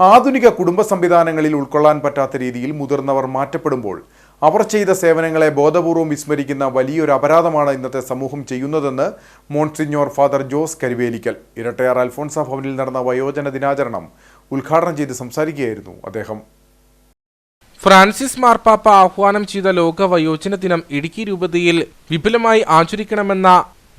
ആധുനിക കുടുംബ സംവിധാനങ്ങളിൽ ഉൾക്കൊള്ളാൻ പറ്റാത്ത രീതിയിൽ മുതിർന്നവർ മാറ്റപ്പെടുമ്പോൾ അവർ ചെയ്ത സേവനങ്ങളെ ബോധപൂർവം വിസ്മരിക്കുന്ന വലിയൊരു അപരാധമാണ് ഇന്നത്തെ സമൂഹം ചെയ്യുന്നതെന്ന് monsignor father Jose Karuvelikkal. Irattayar Alphonsa ഭവനിൽ നടന്ന വയോജന ദിനാചരണം ഉദ്ഘാടനം ചെയ്ത് സംസാരിക്കുകയായിരുന്നു അദ്ദേഹം. ഫ്രാൻസിസ് മാർപ്പാപ്പ ആഹ്വാനം ചെയ്ത ലോക വയോജന ദിനം ഇടുക്കി രൂപതയിൽ വിപുലമായി ആചരിക്കണമെന്ന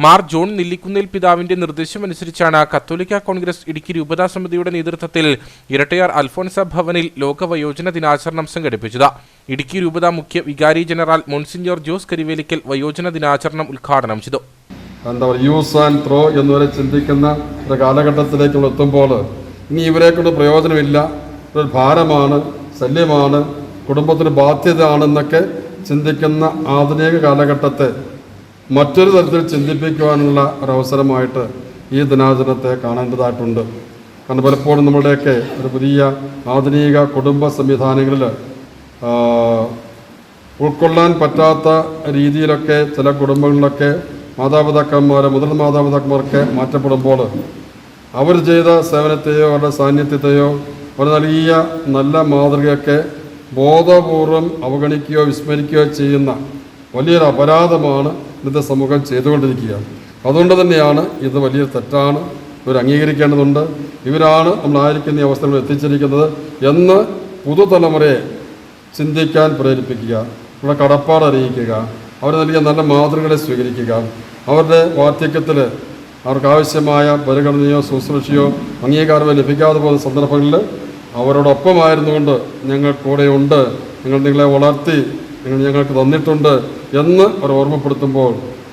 മാർ ജോൺ നെല്ലിക്കുന്നിൽ പിതാവിന്റെ നിർദ്ദേശമനുസരിച്ചാണ് കത്തോലിക്ക കോൺഗ്രസ് ഇടുക്കി രൂപതാ സമിതിയുടെ നേതൃത്വത്തിൽ ഇരട്ടയാർ അൽഫോൻസ ഭവനിൽ ലോകവയോജന ദിനാചരണം സംഘടിപ്പിച്ചത്. ഇടുക്കി രൂപത മുഖ്യ വികാരി ജനറൽ മോൺസിഞ്ഞോർ ജോസ് കരിവേലിക്കൽ വയോജന ദിനാചരണം ഉദ്ഘാടനം ചെയ്തു. എന്താ പറയുക യൂസ് ആൻഡ് ത്രോ എന്നുവരെ ചിന്തിക്കുന്ന ഒരു കാലഘട്ടത്തിലേക്ക് എത്തുമ്പോൾ ഇനി ഇവരെ കൊണ്ട് പ്രയോജനമില്ല. ഒരു ഭാരമാണ് ശല്യമാണ് കുടുംബത്തിന് ബാധ്യത ആണെന്നൊക്കെ ചിന്തിക്കുന്ന ആധുനിക കാലഘട്ടത്തെ മറ്റൊരു തരത്തിൽ ചിന്തിപ്പിക്കുവാനുള്ള ഒരവസരമായിട്ട് ഈ ദിനാചരണത്തെ കാണേണ്ടതായിട്ടുണ്ട്. കാരണം പലപ്പോഴും നമ്മുടെയൊക്കെ ഒരു പുതിയ ആധുനിക കുടുംബ സംവിധാനങ്ങളിൽ ഉൾക്കൊള്ളാൻ പറ്റാത്ത രീതിയിലൊക്കെ ചില കുടുംബങ്ങളിലൊക്കെ മാതാപിതാക്കന്മാർ മുതിർന്ന മാതാപിതാക്കന്മാർക്ക് മാറ്റപ്പെടുമ്പോൾ അവർ ചെയ്ത സേവനത്തെയോ അവരുടെ സാന്നിധ്യത്തെയോ അവർ നൽകിയ നല്ല മാതൃകയൊക്കെ ബോധപൂർവം അവഗണിക്കുകയോ വിസ്മരിക്കുകയോ ചെയ്യുന്ന വലിയൊരു അപരാധമാണ് ഇന്നത്തെ സമൂഹം ചെയ്തുകൊണ്ടിരിക്കുക. അതുകൊണ്ട് തന്നെയാണ് ഇത് വലിയൊരു തെറ്റാണ്. ഇവർ അംഗീകരിക്കേണ്ടതുണ്ട്. ഇവരാണ് നമ്മളായിരിക്കുന്ന ഈ അവസ്ഥയിൽ എത്തിച്ചിരിക്കുന്നത് എന്ന് പുതുതലമുറയെ ചിന്തിക്കാൻ പ്രേരിപ്പിക്കുക. നമ്മുടെ കടപ്പാട് അറിയിക്കുക. അവർ നൽകിയ നല്ല മാതൃകളെ സ്വീകരിക്കുക. അവരുടെ വാർദ്ധക്യത്തിൽ അവർക്കാവശ്യമായ പരിഗണനയോ ശുശ്രൂഷയോ അംഗീകാരമോ ലഭിക്കാതെ പോകുന്ന സന്ദർഭങ്ങളിൽ അവരോടൊപ്പമായിരുന്നുകൊണ്ട് ഞങ്ങൾ കൂടെയുണ്ട്. നിങ്ങൾ നിങ്ങളെ വളർത്തി നിങ്ങൾ ഞങ്ങൾക്ക് തന്നിട്ടുണ്ട് എന്ന് അവർ ഓർമ്മപ്പെടുത്തുമ്പോൾ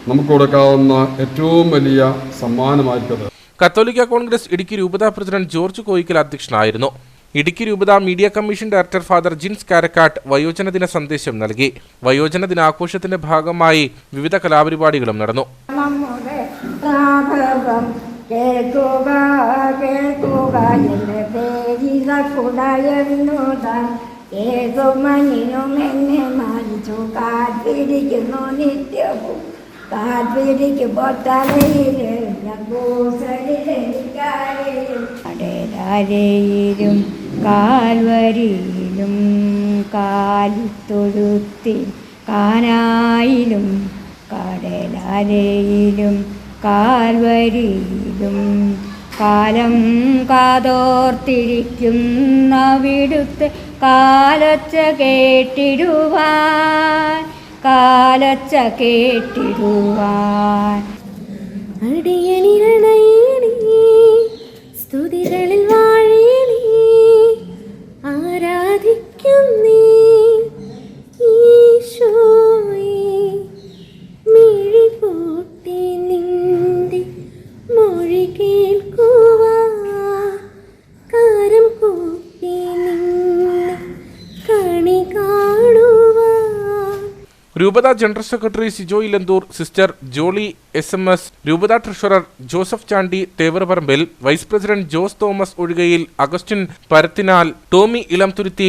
നമുക്ക് കൊടുക്കാവുന്ന ഏറ്റവും വലിയ സമ്മാനമായിരിക്കും. കത്തോലിക്ക കോൺഗ്രസ് ഇടുക്കി രൂപതാ പ്രസിഡന്റ് ജോർജ് കോയിക്കൽ അധ്യക്ഷനായിരുന്നു. ഇടുക്കി രൂപത media commission director father Jins Karakkattu വയോജന ദിന സന്ദേശം നൽകി. വയോജന ദിനാഘോഷത്തിന്റെ ഭാഗമായി വിവിധ കലാപരിപാടികളും നടന്നു. കേൾക്കുക കേൾക്കുക ഏതുമനിനും എന്നെ മാനിച്ചു കാത്തിരിക്കുന്നു നിത്യവും. കാത്തിരിക്കുമ്പോൾ തലയിലും കാൽവരിയിലും കാലിത്തൊഴുത്തി കാനായിലും കടലരയിലും കാൽവരിയിലും കാലം കാതോർത്തിരിക്കുന്ന വിടുത്ത് കാലൊച്ച കേട്ടിടുവാൻ കാലൊച്ച കേട്ടിടുവാൻ. അടിയനിരണയണി സ്തുതികളിൽ വാഴണി ആരാധിക്കുന്നേ രൂപത general secretary Sijo Elanthoor sister Jolly S M S രൂപത treasurer Joseph Chandy Thevaraparambil vice president Jose Thomas Ozhikayil Augustine Parathinal Tomy Elamthuruthy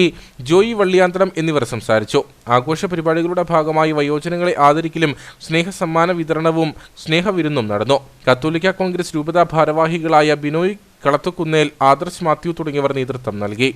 Joy Valliyantharam എന്നിവർ സംസാരിച്ചു. ആഘോഷ പരിപാടികളുടെ ഭാഗമായി വയോജനങ്ങളെ ആദരിക്കലും സ്നേഹസമ്മാന വിതരണവും സ്നേഹവിരുന്നും നടന്നു. കത്തോലിക്ക കോൺഗ്രസ് രൂപത ഭാരവാഹികളായ ബിനോയ് കളത്തുകുന്നേൽ ആദർശ് മാത്യു തുടങ്ങിയവർ നേതൃത്വം നൽകി.